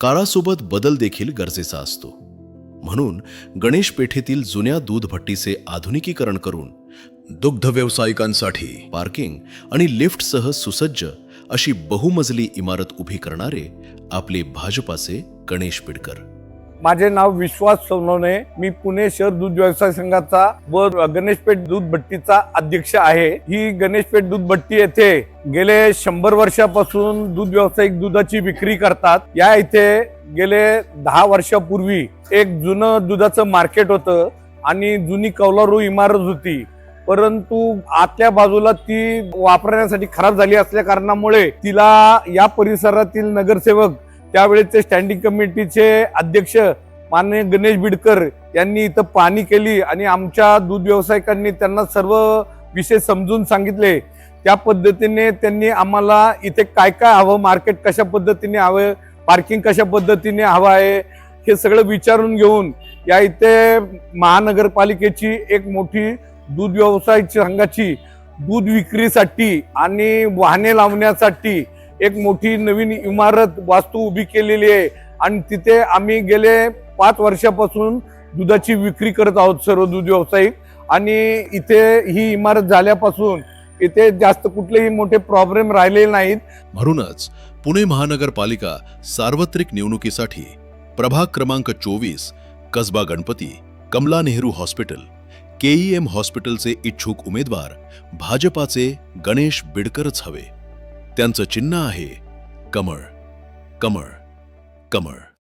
काळासोबत बदल देखील गरजेचा असतो. म्हणून गणेश पेठेतील जुन्या दूध भट्टीचे आधुनिकीकरण करून दुग्ध व्यावसायिकांसाठी पार्किंग आणि लिफ्टसह सुसज्ज अशी बहुमजली इमारत उभी करणारे आपले भाजपाचे गणेश पिडकर. माझे नाव विश्वास सोनवणे. मी पुणे शहर दूध व्यवसाय संघाचा व गणेशपेठ दूध भट्टीचा अध्यक्ष आहे. ही गणेशपेठ दूध भट्टी येथे गेले शंभर वर्षापासून दूध व्यावसायिक दुधाची विक्री करतात. या इथे गेले दहा वर्षापूर्वी एक जुनं दुधाचं मार्केट होतं आणि जुनी कौलारू इमारत होती. परंतु आतल्या बाजूला ती वापरण्यासाठी खराब झाली असल्या कारणामुळे तिला या परिसरातील नगरसेवक त्यावेळेचे स्टँडिंग कमिटीचे अध्यक्ष माननीय गणेश बिडकर यांनी इथं पाहणी केली आणि आमच्या दूध व्यावसायिकांनी त्यांना सर्व विषय समजून सांगितले. त्या पद्धतीने त्यांनी आम्हाला इथे काय काय हवं मार्केट कशा पद्धतीने हवं पार्किंग कशा पद्धतीने हवं आहे हे सगळं विचारून घेऊन या इथे महानगरपालिकेची एक मोठी दूध व्यवसाय संघाची दूध विक्रीसाठी आणि वाहने लावण्यासाठी एक मोठी नवीन इमारत वास्तू उभी केलेली आहे. आणि तिथे आम्ही गेले पाच वर्षापासून दुधाची विक्री करत आहोत सर्व दूध व्यावसायिक आणि इथे ही इमारत झाल्यापासून इथे जास्त कुठलेही मोठे प्रॉब्लेम राहिलेले नाहीत. म्हणूनच पुणे महानगरपालिका सार्वत्रिक निवडणुकीसाठी प्रभाग क्रमांक चोवीस कसबा गणपती कमला नेहरू हॉस्पिटल केईएम हॉस्पिटलचे इच्छुक उमेदवार भाजपाचे गणेश बिडकरच हवे. त्यांचं चिन्ह आहे. कमळ कमळ कमळ.